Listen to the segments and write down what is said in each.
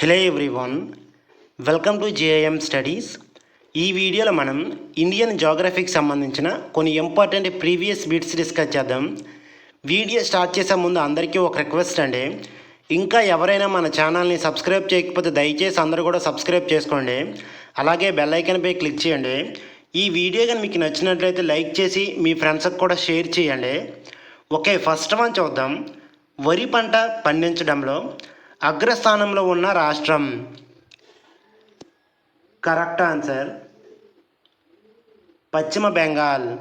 Hello everyone welcome to JIM studies ఈ వీడియోలో మనం ఇండియన్ జోగ్రఫీకి సంబంధించిన కొన్ని ఇంపార్టెంట్ ప్రీవియస్ బిట్స్ డిస్కస్ చేద్దాం. వీడియో స్టార్ట్ చేసే ముందు అందరికీ ఒక రిక్వెస్ట్ అండి. ఇంకా ఎవరైనా మన ఛానల్ని సబ్స్క్రైబ్ చేయకపోతే దయచేసి అందరూ కూడా సబ్స్క్రైబ్ చేసుకోండి. అలాగే బెల్ ఐకన్పై క్లిక్ చేయండి. ఈ వీడియో కానీ మీకు నచ్చినట్లయితే లైక్ చేసి మీ ఫ్రెండ్స్కి కూడా షేర్ చేయండి. ఓకే ఫస్ట్ వన్ చూద్దాం. వరి పంట పండించడంలో అగ్రస్థానంలో ఉన్న రాష్ట్రం? Correct answer. Paschim Bengal.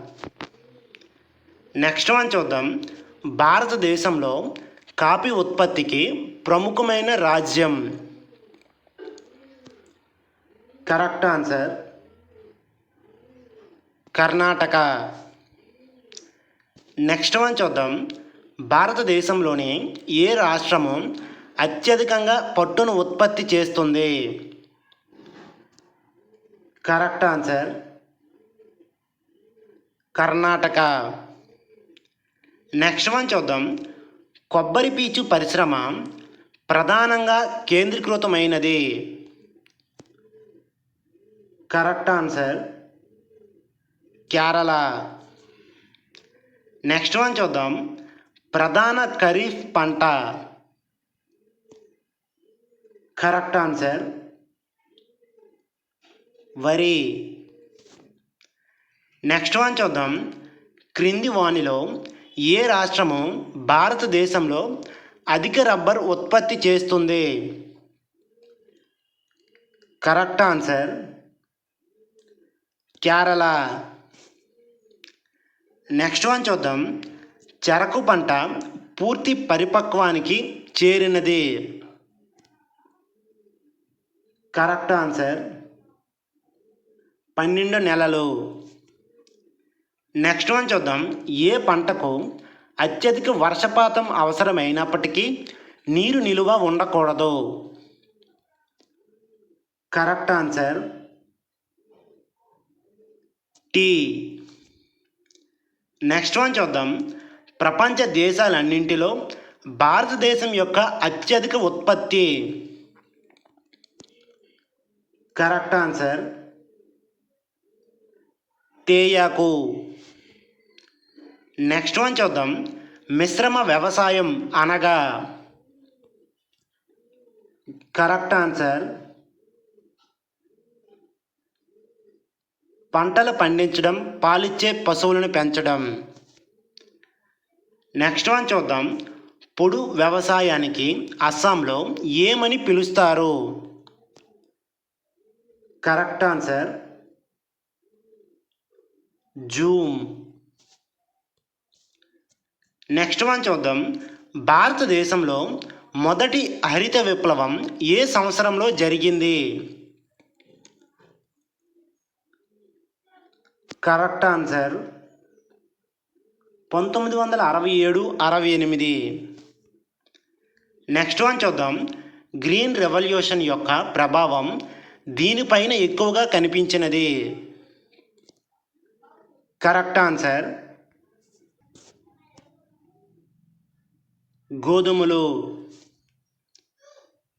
Next one చూద్దాం. భారతదేశంలో కాఫీ ఉత్పత్తికి ప్రముఖమైన రాజ్యం? Correct answer. Karnataka. Next one చూద్దాం. భారతదేశంలోని ఏ రాష్ట్రము అత్యధికంగా పట్టును ఉత్పత్తి చేస్తుంది. Correct answer. Karnataka. Next one చూద్దాం. కొబ్బరి పీచు పరిశ్రమ ప్రధానంగా కేంద్రీకృతమైనది. Correct answer. Kerala. Next one చూద్దాం. ప్రధాన ఖరీఫ్ పంట. Correct answer. వరి. నెక్స్ట్ వన్ చూద్దాం. క్రింది వానిలో ఏ రాష్ట్రము భారతదేశంలో అధిక రబ్బర్ ఉత్పత్తి చేస్తుంది? Correct answer Kerala. Next one చూద్దాం. చెరకు పంట పూర్తి పరిపక్వానికి చేరినది. Correct answer. పన్నెండు నెలలు. నెక్స్ట్ వన్ చూద్దాం. ఏ పంటకు అత్యధిక వర్షపాతం అవసరమైనప్పటికీ నీరు నిలువ ఉండకూడదు? Correct answer. Tea. Next one చూద్దాం. ప్రపంచ దేశాలన్నింటిలో భారతదేశం యొక్క అత్యధిక ఉత్పత్తి కరెక్ట్ ఆన్సర్. తేయాకు. నెక్స్ట్ వన్ చూద్దాం. మిశ్రమ వ్యవసాయం అనగా? Correct answer. పంటలు పండించడం పాలిచ్చే పశువులను పెంచడం. నెక్స్ట్ వన్ చూద్దాం. పొడు వ్యవసాయానికి అస్సాంలో ఏమని పిలుస్తారు? Correct answer. Jhum. Next one చూద్దాం. భారతదేశంలో మొదటి హరిత విప్లవం ఏ సంవత్సరంలో జరిగింది? కరెక్ట్ ఆన్సర్ పంతొమ్మిది వందల అరవై ఏడు అరవై ఎనిమిది. నెక్స్ట్ వన్ చూద్దాం. గ్రీన్ రెవల్యూషన్ యొక్క ప్రభావం దీనిపైన ఎక్కువగా కనిపించినది. Correct answer. గోధుమలు.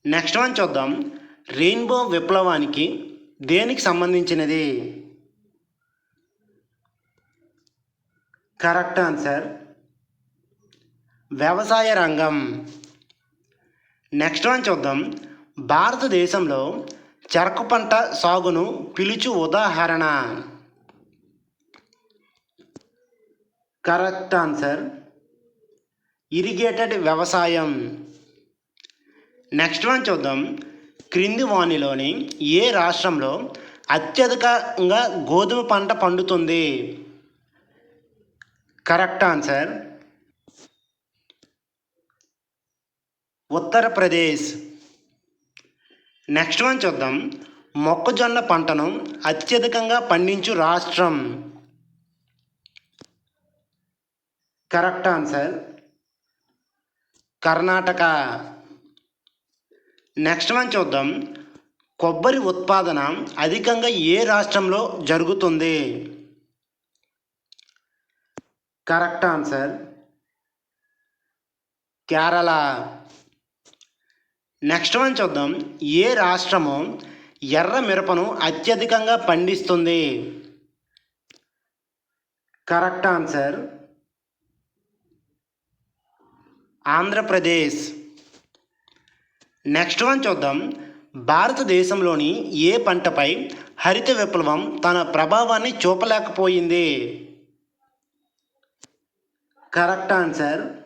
నెక్స్ట్ వన్ చూద్దాం. రెయిన్బో విప్లవానికి దేనికి సంబంధించినది? Correct answer. వ్యవసాయ రంగం. నెక్స్ట్ వన్ చూద్దాం. భారతదేశంలో చెరకు పంట సాగును పిలుచు ఉదాహరణ. Correct answer. ఇరిగేటెడ్ వ్యవసాయం. నెక్స్ట్ వన్ చూద్దాం. క్రింది వాణిలోని ఏ రాష్ట్రంలో అత్యధికంగా గోధుమ పంట పండుతుంది? Correct answer. Uttar Pradesh. Next one చూద్దాం. మొక్కజొన్న పంటను అత్యధికంగా పండించు రాష్ట్రం. Correct answer. Karnataka. Next one చూద్దాం. కొబ్బరి ఉత్పాదన అధికంగా ఏ రాష్ట్రంలో జరుగుతుంది? Correct answer. Kerala. Next one చూద్దాం. ఏ రాష్ట్రము ఎర్ర మిరపను అత్యధికంగా పండిస్తుంది? Correct answer Andhra Pradesh. Next one చూద్దాం. భారతదేశంలోని ఏ పంటపై హరిత విప్లవం తన ప్రభావాన్ని చూపలేకపోయింది? కరెక్ట్ ఆన్సర్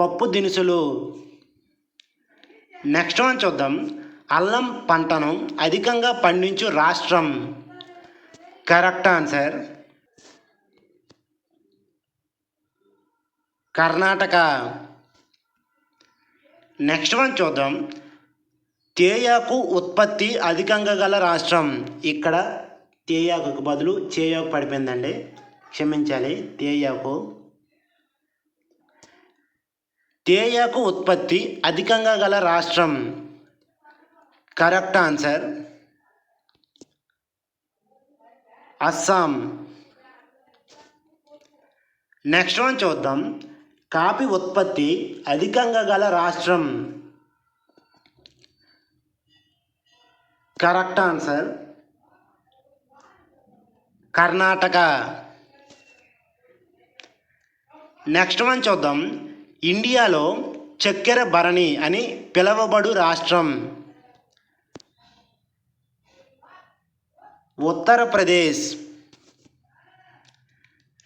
పప్పు దినుసులు. నెక్స్ట్ వన్ చూద్దాం. అల్లం పంటను అధికంగా పండించు రాష్ట్రం. Correct answer. Karnataka. Next one చూద్దాం. తేయాకు ఉత్పత్తి అధికంగా గల రాష్ట్రం. ఇక్కడ తేయాకుకు బదులు చేయాకు పడిపోయిందండి. క్షమించాలి తేయాకు. తేయాకు ఉత్పత్తి అధికంగా గల రాష్ట్రం? Correct answer. Assam. Next one చూద్దాం. కాఫీ ఉత్పత్తి అధికంగా గల రాష్ట్రం? Correct answer. Karnataka. Next one చూద్దాం. ఇండియాలో చక్కెర భరణి అని పిలువబడు రాష్ట్రం. ఉత్తరప్రదేశ్.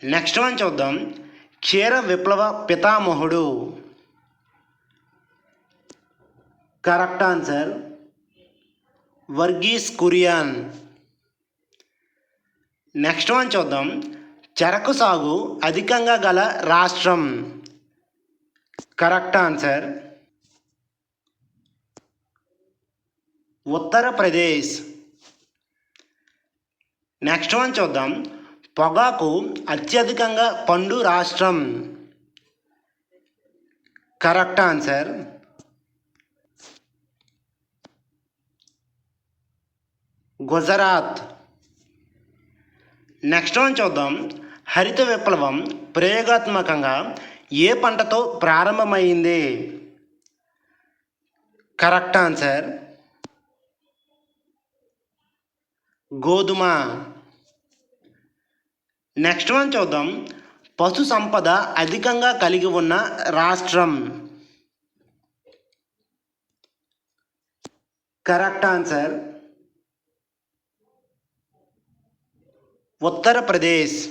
నెక్స్ట్ వన్ చూద్దాం. క్షీర విప్లవ పితామహుడు. Correct answer. Varghese Kurien. Next one చూద్దాం. చెరకు సాగు అధికంగా గల రాష్ట్రం. Correct answer. Uttar Pradesh. Next one చూద్దాం. పొగాకు అత్యధికంగా పండు రాష్ట్రం. Correct answer. Gujarat. Next one చూద్దాం. హరిత విప్లవం ప్రయోగాత్మకంగా ఏ పంటతో ప్రారంభమైంది? Correct answer. గోధుమ. నెక్స్ట్ వన్ చూద్దాం. పశు సంపద అధికంగా కలిగి ఉన్న రాష్ట్రం. Correct answer. Uttar Pradesh.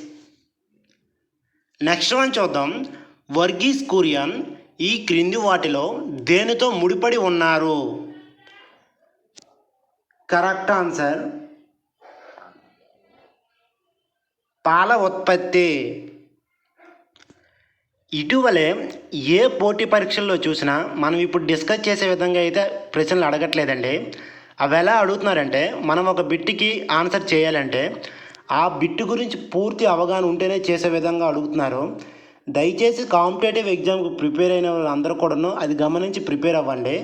Next one చూద్దాం. వర్గీస్ కురియన్ ఈ క్రింది వాటిలో దేనితో ముడిపడి ఉన్నారు? కరెక్ట్ ఆన్సర్ పాల ఉత్పత్తి. ఇటీవలే ఏ పోటీ పరీక్షల్లో చూసినా మనం ఇప్పుడు డిస్కస్ చేసే విధంగా అయితే ప్రశ్నలు అడగట్లేదండి. అవి ఎలా అడుగుతున్నారంటే మనం ఒక బిట్టుకి ఆన్సర్ చేయాలంటే ఆ బిట్టు గురించి పూర్తి అవగాహన ఉంటేనే చేసే విధంగా అడుగుతున్నారు. దయచేసి కాంపిటేటివ్ ఎగ్జామ్కి ప్రిపేర్ అయిన వాళ్ళందరూ కూడాను అది గమనించి ప్రిపేర్ అవ్వండి.